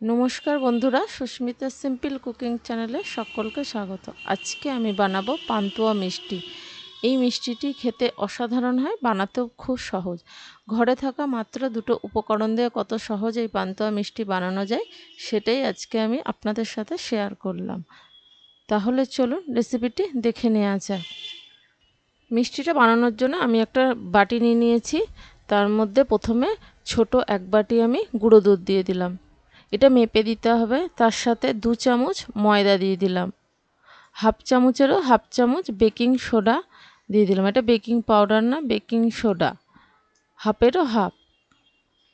নমস্কার বন্ধুরা, Susmita simple cooking চ্যানেলে সকলকে স্বাগত। আজকে আমি বানাবো পান্তুয়া মিষ্টি। এই মিষ্টিটি খেতে অসাধারণ হয়, বানাতেও খুব সহজ। ঘরে থাকা মাত্র দুটো উপকরণ দিয়ে কত সহজ এই পান্তুয়া মিষ্টি বানানো যায়, সেটাই আজকে আমি আপনাদের সাথে শেয়ার করলাম। তাহলে চলুন রেসিপিটি দেখে নেওয়া যাক। মিষ্টিটা বানানোর জন্য আমি একটা বাটি নিয়ে নিয়েছি। তার মধ্যে প্রথমে ছোট এক বাটি আমি গুঁড়ো দুধ দিয়ে দিলাম। এটা মেপে দিতে হবে। তার সাথে দু চামচ ময়দা দিয়ে দিলাম। হাফ চামচেরও হাফ চামচ বেকিং সোডা দিয়ে দিলাম। এটা বেকিং পাউডার না, বেকিং সোডা। হাফেরও হাফ।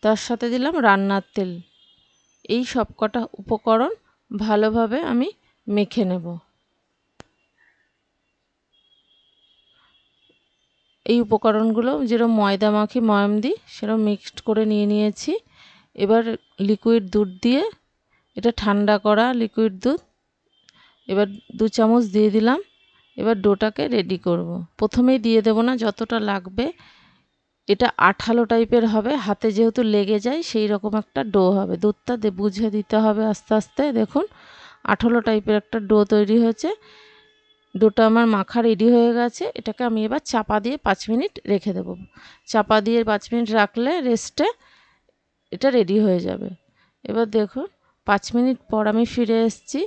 তার সাথে দিলাম রান্নার তেল। এই সব কটা উপকরণ ভালোভাবে আমি মেখে নেব। এই উপকরণগুলো যেরকম ময়দা মাখি ময়াম দিই, সেরকম মিক্সড করে নিয়ে নিয়েছি। এবার লিকুইড দুধ দিয়ে এটা ঠান্ডা করা লিকুইড দুধ। এবার দু চামচ দিয়ে দিলাম। এবার ডোটাকে রেডি করব। প্রথমেই দিয়ে দেব না, যতটা লাগবে। এটা আঠালো টাইপের হবে, হাতে যেহেতু লেগে যায়, সেই রকম একটা ডো হবে। দুধটা বুঝে দিতে হবে আস্তে আস্তে। দেখুন, আঠালো টাইপের একটা ডো তৈরি হয়েছে। ডোটা আমার মাখা রেডি হয়ে গেছে। এটাকে আমি এবার চাপা দিয়ে পাঁচ মিনিট রেখে দেবো। চাপা দিয়ে পাঁচ মিনিট রাখলে রেস্টে এটা রেডি হয়ে যাবে। এবার দেখুন, পাঁচ মিনিট পর আমি ফিরে এসেছি।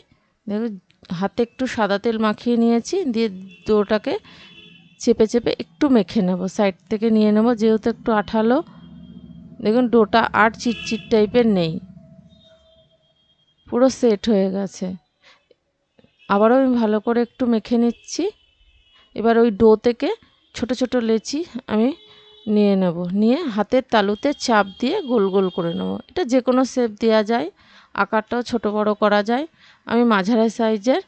দেখুন, হাতে একটু সাদা তেল মাখিয়ে নিয়েছি, দিয়ে ডোটাকে চেপে চেপে একটু মেখে নেব। সাইড থেকে নিয়ে নেব, যেহেতু একটু আঠালো। দেখুন, ডোটা আর চিটচিট টাইপের নেই। পুরো সেট হয়ে গেছে। আবারও আমি ভালো করে একটু মেখে নিচ্ছি। এবার ওই ডো থেকে ছোট ছোট লেচি আমি নিয়ে নেব। নিয়ে হাতের তালুতে চাপ দিয়ে গোল গোল করে নেব। এটা যে কোনো শেপ দেওয়া যায়, আকারটাও ছোট বড় করা যায়। আমি মাঝারি সাইজের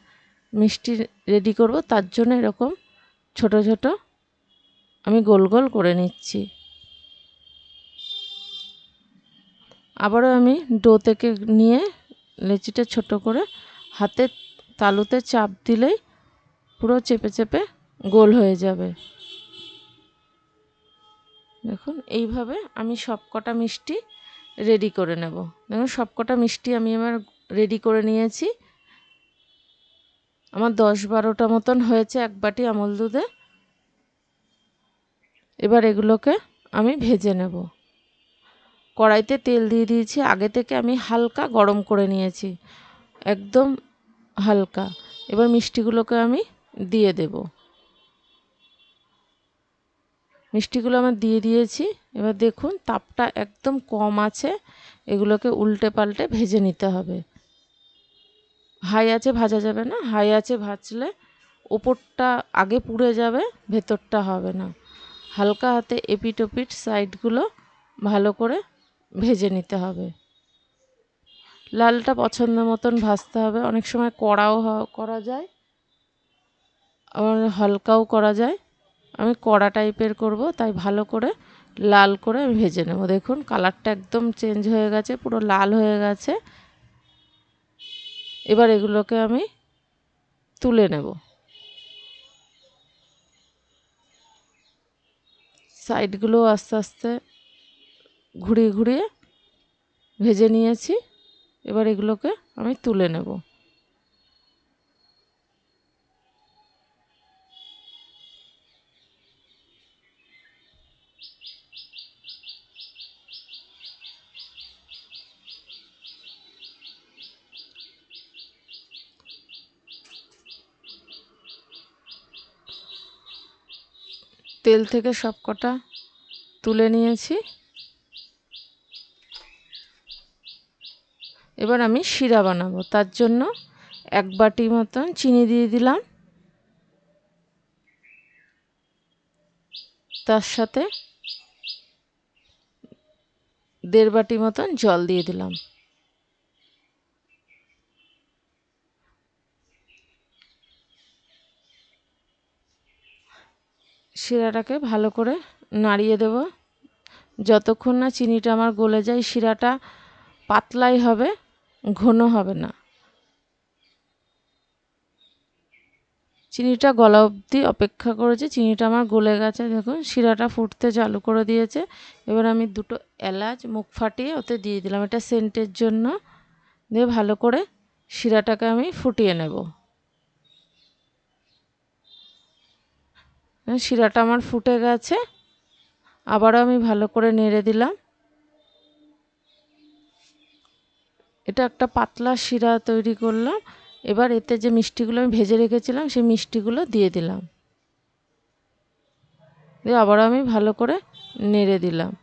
মিষ্টি রেডি করব, তার জন্য এরকম ছোট ছোট আমি গোল গোল করে নিচ্ছি। আবারও আমি ডো থেকে নিয়ে লেচিটা ছোট করে হাতে তালুতে চাপ দিলেই পুরো চেপে চেপে গোল হয়ে যাবে। দেখুন, এইভাবে আমি সব কটা মিষ্টি রেডি করে নেব। দেখুন সব কটা মিষ্টি আমি আমার রেডি করে নিয়েছি। আমার দশ বারোটা মতন হয়েছে এক বাটি আমল দুধে। এবার এগুলোকে আমি ভেজে নেব। কড়াইতে তেল দিয়ে দিয়েছি। আগে থেকে আমি হালকা গরম করে নিয়েছি। একদম হালকা। এবার মিষ্টিগুলোকে আমি দিয়ে দেবো। মিষ্টিগুলো আমার দিয়ে দিয়েছি। এবার দেখুন, তাপটা একদম কম আছে। এগুলোকে উল্টে পাল্টে ভেজে নিতে হবে। হাই আছে ভাজা যাবে না। হাই আছে ভাজলে ওপরটা আগে পুড়ে যাবে, ভেতরটা হবে না। হালকা হাতে এপিট ওপিট সাইডগুলো ভালো করে ভেজে নিতে হবে। লালটা পছন্দ মতন ভাজতে হবে। অনেক সময় কড়াও করা যায়। আবার হালকাও করা যায়। আমি কড়া টাইপের করব, তাই ভালো করে লাল করে আমি ভেজে নেব। দেখুন, কালারটা একদম চেঞ্জ হয়ে গেছে, পুরো লাল হয়ে গেছে। এবার এগুলোকে আমি তুলে নেব। সাইডগুলো আস্তে আস্তে ঘুরিয়ে ঘুরিয়ে ভেজে নিয়েছি। এবার এগুলোকে আমি তুলে নেব। তেল থেকে সব কটা তুলে নিয়েছি। এবার আমি শিরা বানাবো। তার জন্য এক বাটি মতন চিনি দিয়ে দিলাম। তার সাথে দেড় বাটি মতন জল দিয়ে দিলাম। শিরাটাকে ভালো করে নাড়িয়ে দেব। যতক্ষণ না চিনিটা আমার গলে যায়, শিরাটা পাতলাই হবে, ঘন হবে না। চিনিটা গলা অবধি অপেক্ষা করেছে, চিনিটা আমার গলে গেছে। দেখুন, শিরাটা ফুটতে চালু করে দিয়েছে। এবার আমি দুটো এলাচ মুখ ফাটিয়ে ওতে দিয়ে দিলাম। এটা সেন্টের জন্য। দিয়ে ভালো করে শিরাটাকে আমি ফুটিয়ে নেব। শিরাটা আমার ফুটে গেছে। আবারও আমি ভালো করে নেড়ে দিলাম। এটা একটা পাতলা শিরা তৈরি করলাম। এবার এতে যে মিষ্টিগুলো আমি ভেজে রেখেছিলাম, সেই মিষ্টিগুলো দিয়ে দিলাম। দিয়ে আবারও আমি ভালো করে নেড়ে দিলাম।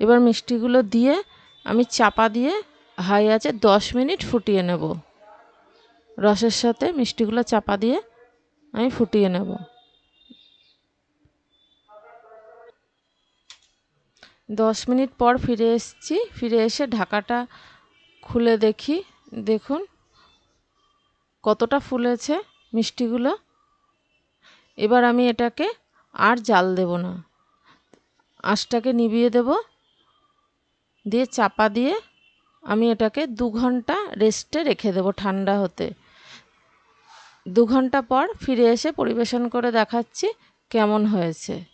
এবার মিষ্টিগুলো দিয়ে আমি চাপা দিয়ে হাই আছে দশ মিনিট ফুটিয়ে নেব। রসের সাথে মিষ্টিগুলো চাপা দিয়ে আমি ফুটিয়ে নেব। দশ মিনিট পর ফিরে এসেছি। ফিরে এসে ঢাকাটা খুলে দেখি। দেখুন, কতটা ফুলেছে মিষ্টিগুলো। এবার আমি এটাকে আর জাল দেব না। আঁচটাকে নিভিয়ে দেব। দিয়ে চাপা দিয়ে আমি এটাকে দু ঘণ্টা রেস্টে রেখে দেবো ঠান্ডা হতে। দু ঘণ্টা পর ফিরে এসে পরিবেশন করে দেখাচ্ছি কেমন হয়েছে।